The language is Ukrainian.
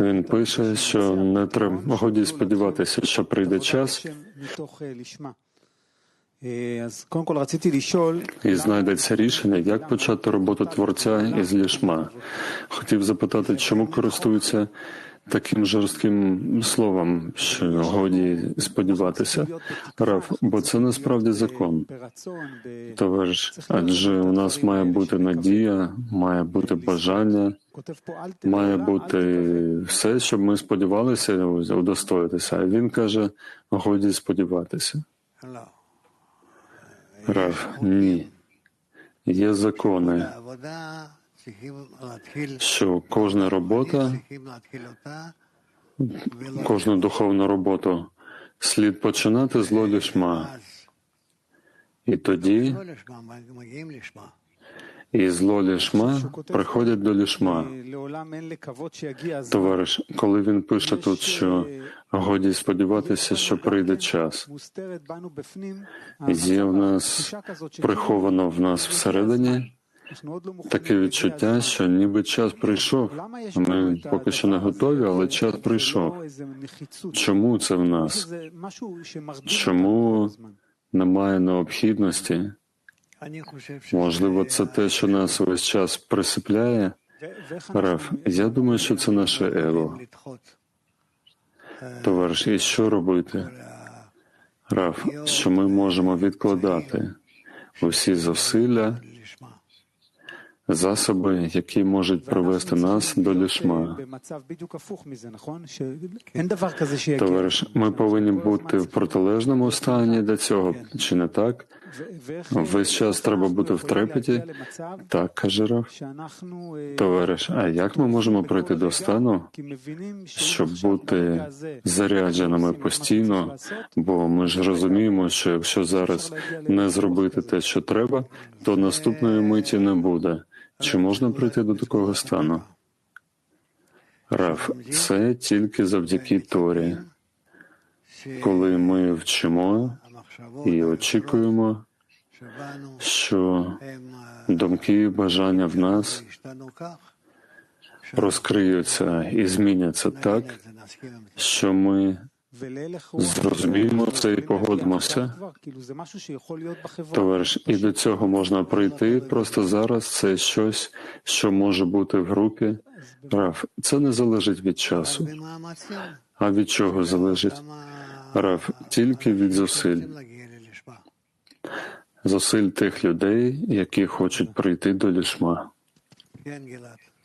Він пише, що не треба. Годі сподіватися, що прийде час. і знайдеться рішення, як почати роботу творця із лішма. Хотів запитати, чому користуються таким жорстким словом, що годі сподіватися, Раф, бо це насправді закон. Товариш, адже у нас має бути надія, має бути бажання, має бути все, щоб ми сподівалися удостоїтися. А він каже: годі сподіватися. Раф, ні. Є закони, що кожна робота, кожну духовну роботу слід починати з лолішма. І тоді із лолішма приходять до лішма. Товариш, коли він пише тут, що годі сподіватися, що прийде час, є в нас приховано в нас всередині таке відчуття, що ніби час прийшов. Ми поки що не готові, але час прийшов. Чому це в нас? Чому немає необхідності? Можливо, це те, що нас увесь час присипляє. Раф, я думаю, що це наше его. Товариш, і що робити? Раф, що ми можемо відкладати усі зусилля, засоби, які можуть привести нас до лішма. Товариш, ми повинні бути в протилежному стані до цього, чи не так? Весь час треба бути в трепеті. Так, каже Раф. Товариш, а як ми можемо прийти до стану, щоб бути зарядженими постійно? Бо ми ж розуміємо, що якщо зараз не зробити те, що треба, то наступної миті не буде. Чи можна прийти до такого стану? Раф, це тільки завдяки Торі, коли ми вчимо і очікуємо, що думки і бажання в нас розкриються і зміняться так, що ми зрозуміємо це і погодимося. Товариш, і до цього можна прийти просто зараз. Це щось, що може бути в групі. Раф, це не залежить від часу. А від чого залежить? Раф, тільки від зусиль. Зусиль тих людей, які хочуть прийти до лішма.